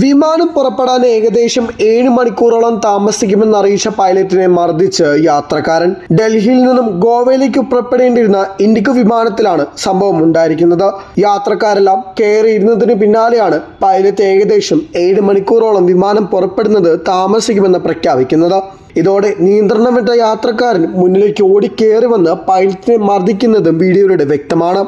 വിമാനം പുറപ്പെടാൻ ഏകദേശം ഏഴ് മണിക്കൂറോളം താമസിക്കുമെന്ന് അറിയിച്ച പൈലറ്റിനെ മർദ്ദിച്ച് യാത്രക്കാരൻ. ഡൽഹിയിൽ നിന്നും ഗോവയിലേക്ക് പുറപ്പെടേണ്ടിയിരുന്ന ഇൻഡിഗോ വിമാനത്തിലാണ് സംഭവം ഉണ്ടായിരിക്കുന്നത്. യാത്രക്കാരെല്ലാം കയറിയിരുന്നതിന് പിന്നാലെയാണ് പൈലറ്റ് ഏകദേശം ഏഴ് മണിക്കൂറോളം വിമാനം പുറപ്പെടുന്നത് താമസിക്കുമെന്ന് പ്രഖ്യാപിക്കുന്നത്. ഇതോടെ നിയന്ത്രണം വിട്ട യാത്രക്കാരൻ മുന്നിലേക്ക് ഓടിക്കേറി വന്ന് പൈലറ്റിനെ മർദ്ദിക്കുന്നതും വീഡിയോയിലൂടെ വ്യക്തമാണ്.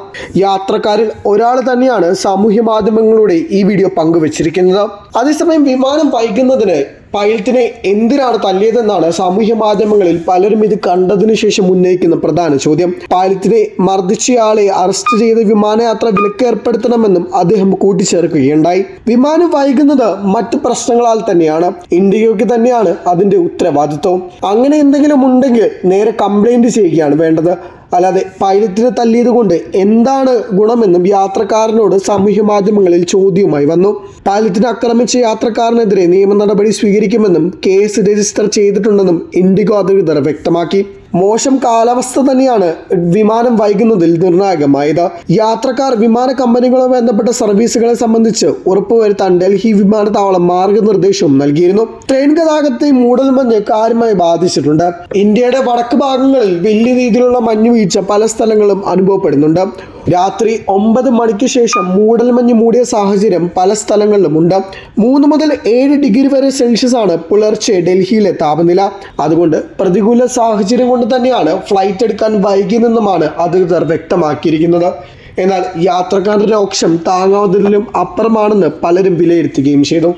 യാത്രക്കാരിൽ ഒരാൾ തന്നെയാണ് സാമൂഹ്യ മാധ്യമങ്ങളിലൂടെ ഈ വീഡിയോ പങ്കുവച്ചിരിക്കുന്നത്. അതേസമയം വിമാനം വൈകുന്നതിന് പൈലറ്റിനെ എന്തിനാണ് തല്ലിയതെന്നാണ് സാമൂഹ്യ മാധ്യമങ്ങളിൽ പലരും ഇത് കണ്ടതിനു ശേഷം ഉന്നയിക്കുന്ന പ്രധാന ചോദ്യം. പൈലറ്റിനെ മർദ്ദിച്ചയാളെ അറസ്റ്റ് ചെയ്ത് വിമാനയാത്ര വിലക്ക് ഏർപ്പെടുത്തണമെന്നും അദ്ദേഹം കൂട്ടിച്ചേർക്കുകയുണ്ടായി. വിമാനം വൈകുന്നത് മറ്റു പ്രശ്നങ്ങളാൽ തന്നെയാണ്. ഇന്ത്യയ്ക്ക് തന്നെയാണ് അതിന്റെ ഉത്തരവാദിത്വം. അങ്ങനെ എന്തെങ്കിലും ഉണ്ടെങ്കിൽ നേരെ കംപ്ലൈന്റ് ചെയ്യുകയാണ് വേണ്ടത്. അല്ലാതെ പൈലറ്റിനെ തല്ലിയത് കൊണ്ട് എന്താണ് ഗുണമെന്നും യാത്രക്കാരനോട് സാമൂഹ്യ മാധ്യമങ്ങളിൽ ചോദ്യവുമായി വന്നു. പൈലറ്റിനെ ആക്രമിച്ച യാത്രക്കാരനെതിരെ നിയമ നടപടി സ്വീകരിക്കുമെന്നും കേസ് രജിസ്റ്റർ ചെയ്തിട്ടുണ്ടെന്നും ഇൻഡിഗോ അധികൃതർ വ്യക്തമാക്കി. മോശം കാലാവസ്ഥ തന്നെയാണ് വിമാനം വൈകുന്നതിൽ നിർണായകമായത്. യാത്രക്കാർ വിമാന കമ്പനികളോ ബന്ധപ്പെട്ട സർവീസുകളെ സംബന്ധിച്ച് ഉറപ്പുവരുത്താൻ ഡൽഹി വിമാനത്താവളം മാർഗനിർദ്ദേശവും നൽകിയിരുന്നു. ട്രെയിൻ ഗതാഗതത്തെ മൂടൽമഞ്ഞ് കാര്യമായി ബാധിച്ചിട്ടുണ്ട്. ഇന്ത്യയുടെ വടക്ക് ഭാഗങ്ങളിൽ വലിയ രീതിയിലുള്ള മഞ്ഞുവീഴ്ച പല സ്ഥലങ്ങളും അനുഭവപ്പെടുന്നുണ്ട്. രാത്രി ഒമ്പത് മണിക്ക് ശേഷം മൂടൽമഞ്ഞ് മൂടിയ സാഹചര്യം പല സ്ഥലങ്ങളിലും ഉണ്ട്. മൂന്ന് മുതൽ ഏഴ് ഡിഗ്രി വരെ സെൽഷ്യസ് ആണ് പുലർച്ചെ ഡൽഹിയിലെ താപനില. അതുകൊണ്ട് പ്രതികൂല സാഹചര്യം കൊണ്ട് തന്നെയാണ് ഫ്ലൈറ്റ് എടുക്കാൻ വൈകിയെന്നുമാണ് അധികൃതർ വ്യക്തമാക്കിയിരിക്കുന്നത്. എന്നാൽ യാത്രക്കാരുടെ രോക്ഷം താങ്ങാവുന്നതിലും അപ്പുറമാണെന്ന് പലരും വിലയിരുത്തുകയും ചെയ്തു.